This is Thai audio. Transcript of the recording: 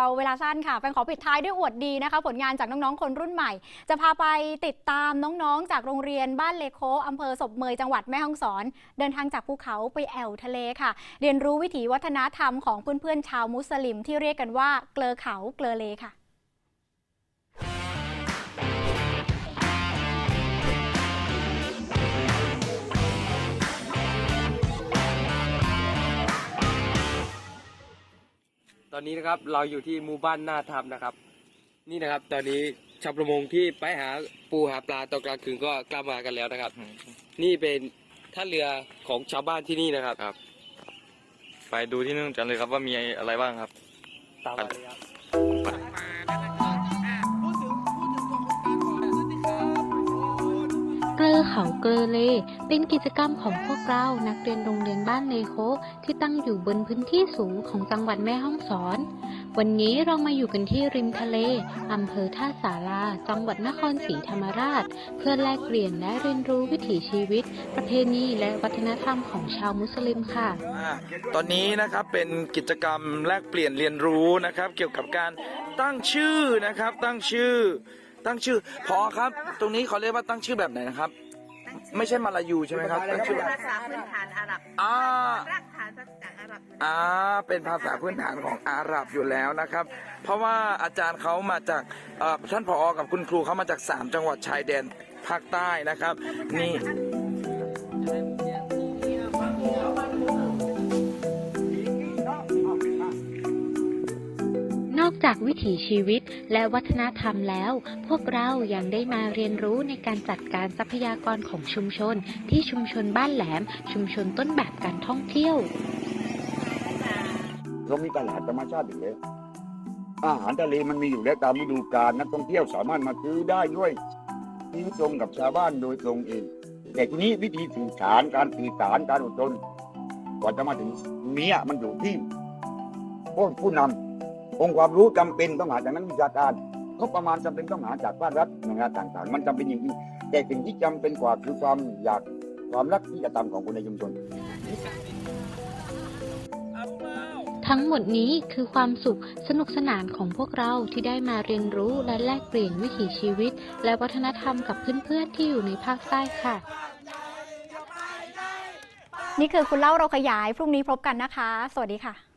เราเวลาสั้นค่ะแฟนขอปิดท้ายด้วยอวดดีนะคะ ผลงานจากน้องๆ คนรุ่นใหม่ จะพาไปติดตามน้องๆ จากโรงเรียนบ้านเลโคอำเภอศพเมยจังหวัดแม่ฮ่องสอน เดินทางจากภูเขาไปแอวทะเลค่ะ เรียนรู้วิถีวัฒนธรรมของเพื่อนๆชาวมุสลิมที่เรียกกันว่าเกลอเขาเกลอเลค่ะ อนนี้นะครับเราอยู่ที่หมู่บ้านหน้าทับนะครับ นี่นะครับ ตอนนี้ชาวประมงที่ไปหาปูหาปลาตอนกลางคืนก็กลับมากันแล้วนะครับ นี่เป็นท่าเรือของชาวบ้านที่นี่นะครับครับ ไปดูที่นู่นกันเลยครับว่ามีอะไรบ้างครับตามมาเลยครับเก เขาเกลเล เป็นกิจกรรมของพวกเรา นักเรียนโรงเรียนบ้านเลโคที่ตั้งอยู่บนพื้นที่สูงของจังหวัดแม่ฮ่องสอน วันนี้เรามาอยู่กันที่ริมทะเล อำเภอท่าสาราจังหวัดนครศรีธรรมราช เพื่อแลกเปลี่ยนและเรียนรู้วิถีชีวิต ประเพณีและวัฒนธรรมของชาวมุสลิมค่ะ ตอนนี้นะครับเป็นกิจกรรมแลกเปลี่ยนเรียนรู้นะครับ เกี่ยวกับการตั้งชื่อนะครับตั้งชื่อตั้งชื่อพอครับ ตรงนี้เขาเรียกว่าตั้งชื่อแบบไหนนะครับ ไม่ใช่มาลายูใช่ไหมครับตั้งชื่อแบบภาษาพื้นฐานอาหรับอ่ารากฐานภาษาอาหรับอยู่นะอ่าเป็นภาษาพื้นฐานของอาหรับอยู่แล้วนะครับ เพราะว่าอาจารย์เขามาจากเอ่อท่านผอกับคุณครูเขามาจากสามจังหวัดชายแดนภาคใต้นะครับนี่ อกจากวิถีชีวิตและวัฒนธรรมแล้ว พวกเรายังได้มาเรียนรู้ในการจัดการทรัพยากรของชุมชน ที่ชุมชนบ้านแหลม ชุมชนต้นแบบการท่องเที่ยว เรามีตลาดธรรมชาติอยู่แล้วอาหารทะเลมันมีอยู่แล้วตามฤดูกาลนักท่องเที่ยวสามารถมาซื้อได้ด้วยที่ตรงกับชาวบ้านโดยตรงเองแต่ทีนี้วิธีสื่อสารการสื่อสารการอดทนกว่าจะมาถึงเนี้ยมันอยู่ที่ผู้ผู้นำ องค์ความรู้จำเป็นต้องหาจากนักวิชาการก็ประมาณจำเป็นต้องหาจากภาครัฐหน่วยงานต่างๆ มันจำเป็นอย่างยิ่งแต่สิ่งที่จำเป็นกว่าคือความอยากความรักที่จะทำของคนในชุมชน ทั้งหมดนี้คือความสุขสนุกสนานของพวกเราที่ได้มาเรียนรู้และแลกเปลี่ยนวิถีชีวิต และวัฒนธรรมกับเพื่อนๆที่อยู่ในภาคใต้ค่ะ นี่คือคุณเล่าเราขยายพรุ่งนี้พบกันนะคะ สวัสดีค่ะ